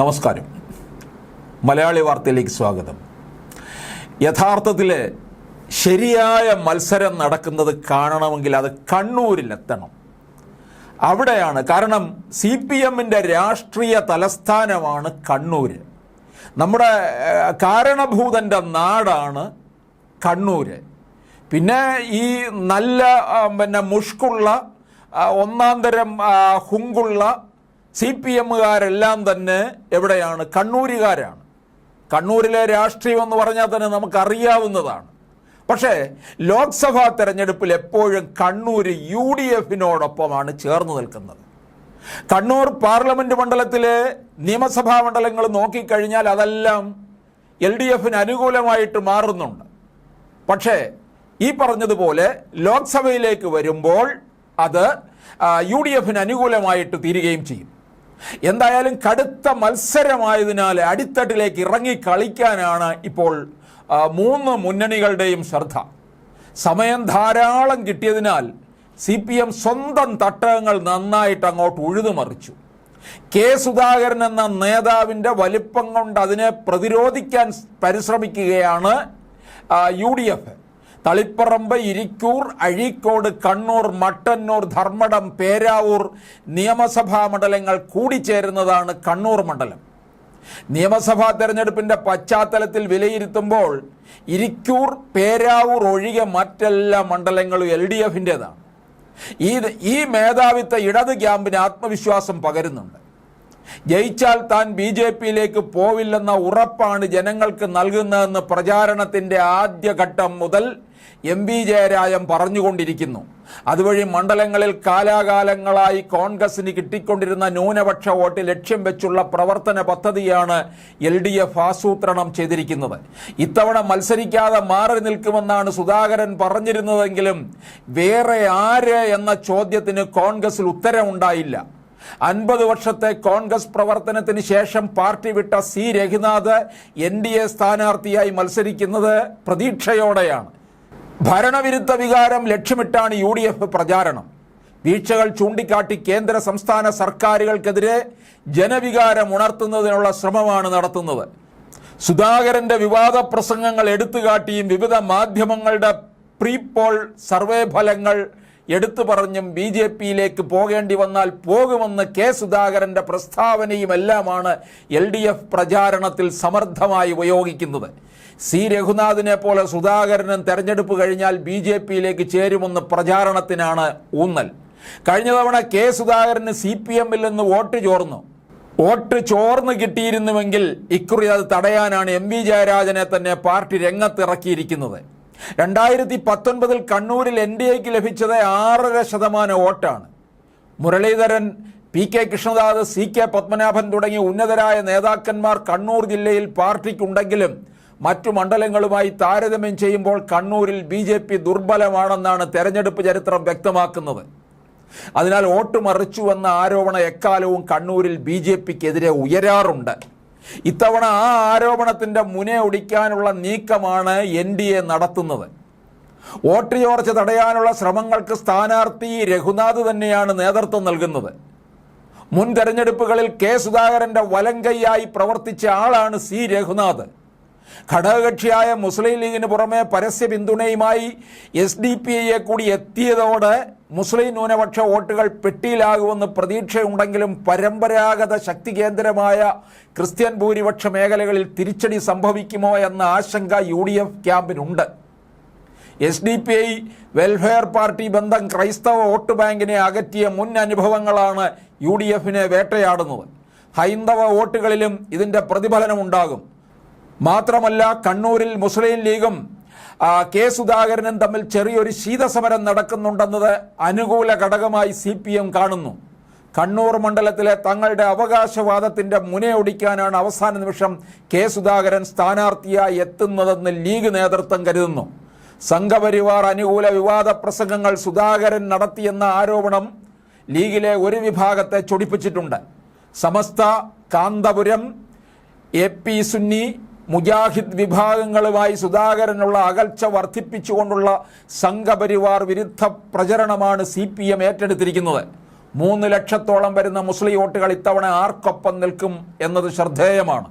നമസ്കാരം. മലയാളി വാർത്തയിലേക്ക് സ്വാഗതം. യഥാർത്ഥത്തിൽ ശരിയായ മത്സരം നടക്കുന്നത് കാണണമെങ്കിൽ അത് കണ്ണൂരിലെത്തണം. അവിടെയാണ്. കാരണം സി പി എമ്മിന്റെ രാഷ്ട്രീയ തലസ്ഥാനമാണ് കണ്ണൂർ നമ്മുടെ കാരണഭൂതന്റെ നാടാണ് കണ്ണൂർ പിന്നെ ഈ നല്ല പിന്നെ മുഷ്കുള്ള ഒന്നാം തരം ഹുങ്കുള്ള സി പി എമ്മുകാരെല്ലാം തന്നെ എവിടെയാണ്? കണ്ണൂരുകാരാണ്. കണ്ണൂരിലെ രാഷ്ട്രീയം എന്ന് പറഞ്ഞാൽ തന്നെ നമുക്കറിയാവുന്നതാണ്. പക്ഷേ ലോക്സഭാ തെരഞ്ഞെടുപ്പിൽ എപ്പോഴും കണ്ണൂർ യു ഡി എഫിനോടൊപ്പമാണ് ചേർന്ന് നിൽക്കുന്നത്. കണ്ണൂർ പാർലമെന്റ് മണ്ഡലത്തിലെ നിയമസഭാ മണ്ഡലങ്ങൾ നോക്കിക്കഴിഞ്ഞാൽ അതെല്ലാം എൽ ഡി എഫിന് അനുകൂലമായിട്ട് മാറുന്നുണ്ട്. പക്ഷേ ഈ പറഞ്ഞതുപോലെ ലോക്സഭയിലേക്ക് വരുമ്പോൾ അത് യു ഡി എഫിന് അനുകൂലമായിട്ട് തീരുകയും ചെയ്യും. എന്തായാലും കടുത്ത മത്സരമായതിനാൽ അടിത്തട്ടിലേക്ക് ഇറങ്ങി കളിക്കാനാണ് ഇപ്പോൾ മൂന്ന് മുന്നണികളുടെയും ശ്രദ്ധ. സമയം ധാരാളം കിട്ടിയതിനാൽ സി പി എം സ്വന്തം തട്ടകങ്ങൾ നന്നായിട്ട് അങ്ങോട്ട് ഉഴുതുമറിച്ചു. കെ സുധാകരൻ എന്ന നേതാവിന്റെ വലിപ്പം കൊണ്ട് അതിനെ പ്രതിരോധിക്കാൻ പരിശ്രമിക്കുകയാണ് U D F. Taliparamba Irikkur Azhikode Kannur Mattannur Dharmadam Peravoor നിയമസഭാ മണ്ഡലങ്ങൾ കൂടിച്ചേരുന്നതാണ് കണ്ണൂർ മണ്ഡലം. നിയമസഭാ തെരഞ്ഞെടുപ്പിന്റെ പശ്ചാത്തലത്തിൽ വിലയിരുത്തുമ്പോൾ ഇരിക്കൂർ പേരാവൂർ ഒഴികെ മറ്റെല്ലാ മണ്ഡലങ്ങളും എൽ ഡി എഫിന്റെതാണ് ഈ ഈ മേധാവിത്വ ഇടത് ക്യാമ്പിന് ആത്മവിശ്വാസം പകരുന്നുണ്ട്. ജയിച്ചാൽ താൻ ബി ജെ പിയിലേക്ക് പോവില്ലെന്ന ഉറപ്പാണ് ജനങ്ങൾക്ക് നൽകുന്നതെന്ന് പ്രചാരണത്തിന്റെ ആദ്യഘട്ടം മുതൽ എം വി ജയരാജൻ പറഞ്ഞുകൊണ്ടിരിക്കുന്നു. അതുവഴി മണ്ഡലങ്ങളിൽ കാലാകാലങ്ങളായി കോൺഗ്രസിന് കിട്ടിക്കൊണ്ടിരുന്ന ന്യൂനപക്ഷ വോട്ട് ലക്ഷ്യം വെച്ചുള്ള പ്രവർത്തന പദ്ധതിയാണ് എൽ ഡി എഫ് ആസൂത്രണം ചെയ്തിരിക്കുന്നത്. ഇത്തവണ മത്സരിക്കാതെ മാറി നിൽക്കുമെന്നാണ് സുധാകരൻ പറഞ്ഞിരുന്നതെങ്കിലും വേറെ ആര് എന്ന ചോദ്യത്തിന് കോൺഗ്രസിൽ ഉത്തരമുണ്ടായില്ല. അൻപത് വർഷത്തെ കോൺഗ്രസ് പ്രവർത്തനത്തിന് ശേഷം പാർട്ടി വിട്ട C Raghunath N D A സ്ഥാനാർത്ഥിയായി മത്സരിക്കുന്നത് പ്രതീക്ഷയോടെയാണ്. ഭരണവിരുദ്ധ വികാരം ലക്ഷ്യമിട്ടാണ് യു ഡി എഫ് പ്രചാരണം. വീഴ്ചകൾ ചൂണ്ടിക്കാട്ടി കേന്ദ്ര സംസ്ഥാന സർക്കാരുകൾക്കെതിരെ ജനവികാരം ഉണർത്തുന്നതിനുള്ള ശ്രമമാണ് നടത്തുന്നത്. സുധാകരന്റെ വിവാദ പ്രസംഗങ്ങൾ എടുത്തുകാട്ടിയും വിവിധ മാധ്യമങ്ങളുടെ പ്രീപോൾ സർവേ ഫലങ്ങൾ എടുത്തു പറഞ്ഞും ബി ജെ പിയിലേക്ക് പോകേണ്ടി വന്നാൽ പോകുമെന്ന് കെ സുധാകരന്റെ പ്രസ്താവനയുമെല്ലാമാണ് എൽ ഡി എഫ് പ്രചാരണത്തിൽ സമർത്ഥമായി ഉപയോഗിക്കുന്നത്. സി രഘുനാഥിനെ പോലെ സുധാകരനും തെരഞ്ഞെടുപ്പ് കഴിഞ്ഞാൽ ബി ജെ പിയിലേക്ക് ചേരുമെന്ന് പ്രചാരണത്തിനാണ് ഊന്നൽ. കഴിഞ്ഞ തവണ കെ സുധാകരന് സി പി എമ്മിൽ നിന്ന് വോട്ട് ചോർന്നു. വോട്ട് ചോർന്ന് കിട്ടിയിരുന്നുവെങ്കിൽ ഇക്കുറി അത് തടയാനാണ് എം വി ജയരാജനെ തന്നെ പാർട്ടി രംഗത്തിറക്കിയിരിക്കുന്നത്. രണ്ടായിരത്തി പത്തൊൻപതിൽ കണ്ണൂരിൽ എൻ ഡി എക്ക് ലഭിച്ചത് ആറര ശതമാനം വോട്ടാണ്. Muraleedharan P K Krishnadas C K Padmanabhan തുടങ്ങിയ ഉന്നതരായ നേതാക്കന്മാർ കണ്ണൂർ ജില്ലയിൽ പാർട്ടിക്കുണ്ടെങ്കിലും മറ്റു മണ്ഡലങ്ങളുമായി താരതമ്യം ചെയ്യുമ്പോൾ കണ്ണൂരിൽ ബി ജെ പി ദുർബലമാണെന്നാണ് തെരഞ്ഞെടുപ്പ് ചരിത്രം വ്യക്തമാക്കുന്നത്. അതിനാൽ വോട്ട് മറിച്ചുവെന്ന ആരോപണം എക്കാലവും കണ്ണൂരിൽ ബി ജെ പിക്കെതിരെ ഉയരാറുണ്ട്. ഇത്തവണ ആ ആരോപണത്തിന്റെ മുനെ ഒടിക്കാനുള്ള നീക്കമാണ് എൻ ഡി എ നടത്തുന്നത്. വോട്ട് ചോർച്ച തടയാനുള്ള ശ്രമങ്ങൾക്ക് സ്ഥാനാർത്ഥി രഘുനാഥ് തന്നെയാണ് നേതൃത്വം നൽകുന്നത്. മുൻ തെരഞ്ഞെടുപ്പുകളിൽ കെ സുധാകരന്റെ വലങ്കയ്യായി പ്രവർത്തിച്ച ആളാണ് സി രഘുനാഥ്. ഘടകകക്ഷിയായ മുസ്ലിം ലീഗിന് പുറമെ പരസ്യ പിന്തുണയുമായി എസ് ഡി പി ഐയെ കൂടി എത്തിയതോടെ മുസ്ലിം ന്യൂനപക്ഷ വോട്ടുകൾ പെട്ടിയിലാകുമെന്ന് പ്രതീക്ഷയുണ്ടെങ്കിലും പരമ്പരാഗത ശക്തി കേന്ദ്രമായ ക്രിസ്ത്യൻ ഭൂരിപക്ഷ മേഖലകളിൽ തിരിച്ചടി സംഭവിക്കുമോ എന്ന ആശങ്ക U D F ക്യാമ്പിനുണ്ട്. S D P I welfare party ബന്ധം ക്രൈസ്തവ വോട്ട് ബാങ്കിനെ അകറ്റിയ മുൻ അനുഭവങ്ങളാണ് യു ഡി എഫിനെ വേട്ടയാടുന്നത്. ഹൈന്ദവ വോട്ടുകളിലും ഇതിന്റെ പ്രതിഫലനമുണ്ടാകും. മാത്രമല്ല കണ്ണൂരിൽ മുസ്ലിം ലീഗും കെ സുധാകരനും തമ്മിൽ ചെറിയൊരു ശീതസമരം നടക്കുന്നുണ്ടെന്നത് അനുകൂല ഘടകമായി സി പി എം കാണുന്നു. കണ്ണൂർ മണ്ഡലത്തിലെ തങ്ങളുടെ അവകാശവാദത്തിന്റെ മുനയൊടിക്കാനാണ് അവസാന നിമിഷം കെ സുധാകരൻ സ്ഥാനാർത്ഥിയായി എത്തുന്നതെന്ന് ലീഗ് നേതൃത്വം കരുതുന്നു. സംഘപരിവാർ അനുകൂല വിവാദ പ്രസംഗങ്ങൾ സുധാകരൻ നടത്തിയെന്ന ആരോപണം ലീഗിലെ ഒരു വിഭാഗത്തെ ചൊടിപ്പിച്ചിട്ടുണ്ട്. സമസ്ത കാന്തപുരം എ പി സുന്നി മുജാഹിദ് വിഭാഗങ്ങളുമായി സുധാകരനുള്ള അകൽച്ച വർദ്ധിപ്പിച്ചുകൊണ്ടുള്ള സംഘപരിവാർ വിരുദ്ധ പ്രചരണമാണ് സി പി എം ഏറ്റെടുത്തിരിക്കുന്നത്. മൂന്ന് ലക്ഷത്തോളം വരുന്ന മുസ്ലിം വോട്ടുകൾ ഇത്തവണ ആർക്കൊപ്പം നിൽക്കും എന്നത് ശ്രദ്ധേയമാണ്.